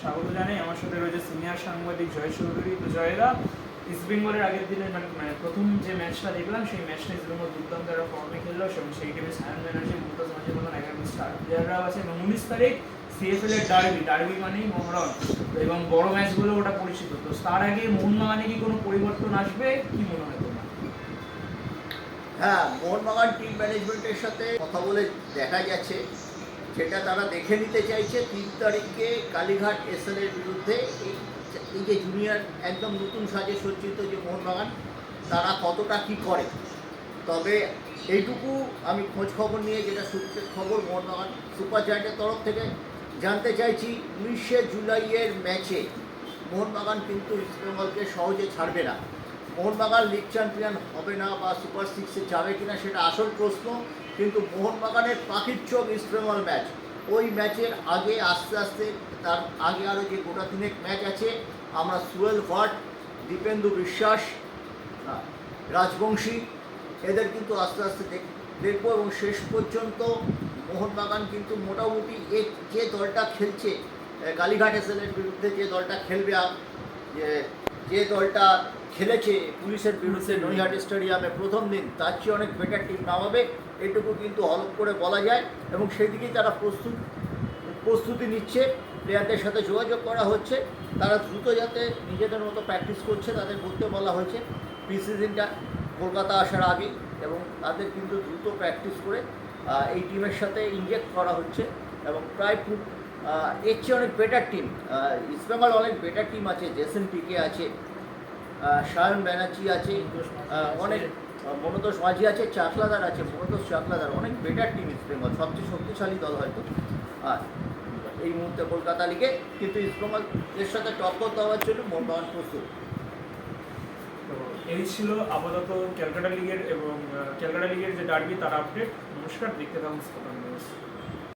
স্বাগত জানাই। আমার সাথে রয়েছে সিনিয়র সাংবাদিক জয় চৌধুরী। তো জয়দা ইস্ট বেঙ্গলের আগের দিনের মানে মানে প্রথম যে ম্যাচটা দেখলাম, সেই ম্যাচটা ইস্ট দুর্দান্ত একটা ফর্মে খেললো এবং সেই টিমে সায়ন ব্যানার্জি, মুমতাজ মাঝের মতন একাডেমি স্টার প্লেয়াররাও আছে। এবং উনিশ তারিখ সিএফএল এর ডার্বি ডার্বি মানেই মোহনবাগান এবং বড় ম্যাচগুলো ওটা পরিচিত। তো তার আগে মোহনবাগানে কি কোনো পরিবর্তন আসবে? কি মনে হয় তোমার? হ্যাঁ মোহনবাগান টিম ম্যানেজমেন্টের সাথে কথা বলে দেখা গেছে। যেটা তারা দেখে নিতে চাইছে, তিন তারিখে কালীঘাট এসএল এর বিরুদ্ধে এই যে জুনিয়র একদম নতুন সাজে সজ্জিত যে মোহনবাগান, তারা কতটা কি করে? তবে এইটুকু আমি খোঁজ খবর নিয়ে যেটা সূত্রের খবর, মোহনবাগান সুপার তরফ থেকে জানতে চাইছি, উনিশে জুলাইয়ের ম্যাচে মোহনবাগান কিন্তু ইস্টবেঙ্গলকে সহজে ছাড়বে না। মোহনবাগান লিগ চ্যাম্পিয়ন হবে না বা সুপার সিক্সে যাবে কিনা সেটা আসল প্রশ্ন, কিন্তু মোহনবাগানের পাখির চোখ ইস্টবেঙ্গল ম্যাচ ওই ম্যাচের আগে আস্তে আস্তে তার আগে আরও যে গোটা তিনেক ম্যাচ আছে, আমরা সুয়েল ভাট, দীপেন্দু বিশ্বাস রাজবংশী, এদের কিন্তু আস্তে আস্তে দেখ, দেখব এবং শেষ পর্যন্ত মোহনবাগান কিন্তু মোটামুটি এ যে দলটা খেলছে কালীঘাট এসএলের বিরুদ্ধে যে দলটা খেলবে যে যে দলটা খেলেছে পুলিশের বিরুদ্ধে নৈহাটি স্টেডিয়ামে প্রথম দিন। তার চেয়ে অনেক বেটার টিম নামাবে এটুকু কিন্তু হলপ করে বলা যায়। এবং সেদিকেই তারা প্রস্তুত, প্রস্তুতি নিচ্ছে প্লেয়ারদের সাথে যোগাযোগ করা হচ্ছে, তারা দ্রুত যাতে নিজেদের মতো প্র্যাকটিস করছে, তাদের করতে বলা হয়েছে প্রি সিজনটা কলকাতা আসার আগে এবং তাদের কিন্তু দ্রুত প্র্যাকটিস করে এই টিমের সাথে ইনজেক্ট করা হচ্ছে। এবং প্রায় খুব এর চেয়ে অনেক বেটার টিম ইস্টবেঙ্গল অনেক বেটার টিম আছে জেসেন পিকে আছে সায়ন ব্যানার্জি আছে অনেক আহ, মনোতোষ মাঝি আছে চাকলাদার আছে মনোতোষ চাকলাদার অনেক বেটার টিম ইস্টবেঙ্গল সবচেয়ে শক্তিশালী দল হয়তো। আর এই মুহূর্তে কলকাতা লিগে কিন্তু ইস্টবেঙ্গল এর সাথে টক্কর দেওয়ার জন্য মোহনবাগান প্রস্তুত। এই ছিল আপাতত ক্যালকাটা লিগের এবং ক্যালকাটা লিগের যে ডার্বি তার আপডেট নমস্কার দেখতে থাকুন